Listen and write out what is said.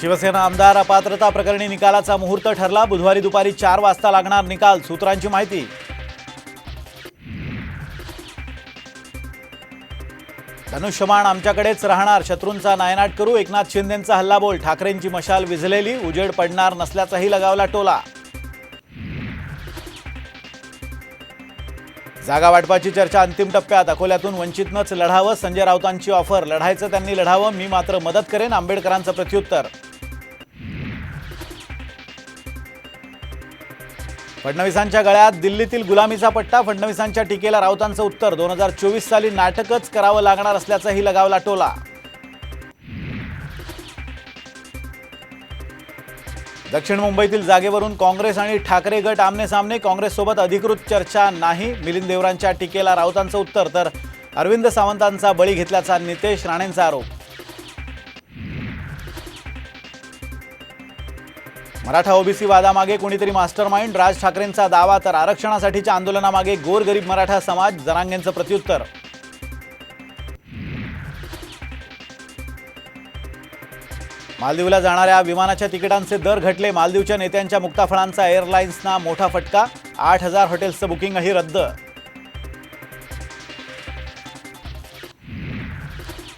शिवसेना आमदार अपात्रता प्रकरणी निकालाचा मुहूर्त ठरला. बुधवारी दुपारी चार वाजता लागणार निकाल. सूत्रांची माहिती. धनुष्यमाण आमच्याकडेच राहणार. शत्रूंचा नायनाट करू. एकनाथ शिंदेंचा हल्लाबोल. ठाकरेंची मशाल विझलेली. उजेड पडणार नसल्याचाही लगावला टोला. जागा वाटपाची चर्चा अंतिम टप्प्यात. अकोल्यातून वंचितनंच लढावं संजय राऊतांची ऑफर. लढायचं त्यांनी लढावं मी मात्र मदत करेन आंबेडकरांचं प्रत्युत्तर. फडणवीसांच्या गळ्यात दिल्लीतील गुलामीचा पट्टा फडणवीसांच्या टीकेला राऊतांचं उत्तर. दोन हजार चोवीस साली नाटकच करावं लागणार असल्याचाही लगावला टोला. दक्षिण मुंबईतील जागेवरून काँग्रेस आणि ठाकरे गट आमनेसामने. काँग्रेससोबत अधिकृत चर्चा नाही. मिलिंद देवरांच्या टीकेला राऊतांचं उत्तर तर अरविंद सावंतांचा बळी घेतल्याचा नितेश राणेंचा आरोप. मराठा ओबीसी वादामागे कोणीतरी मास्टर माइंड राज ठाकरेंचा दावा तर आरक्षणासाठीच्या आंदोलनामागे गोरगरीब मराठा समाज जरांगेंचं प्रत्युत्तर. मालदीवला जाणाऱ्या विमानाच्या तिकिटांचे दर घटले. मालदीवच्या नेत्यांच्या मुक्ताफळांचा एअरलाईन्सना मोठा फटका. आठ हजार हॉटेल्सचं बुकिंगही रद्द.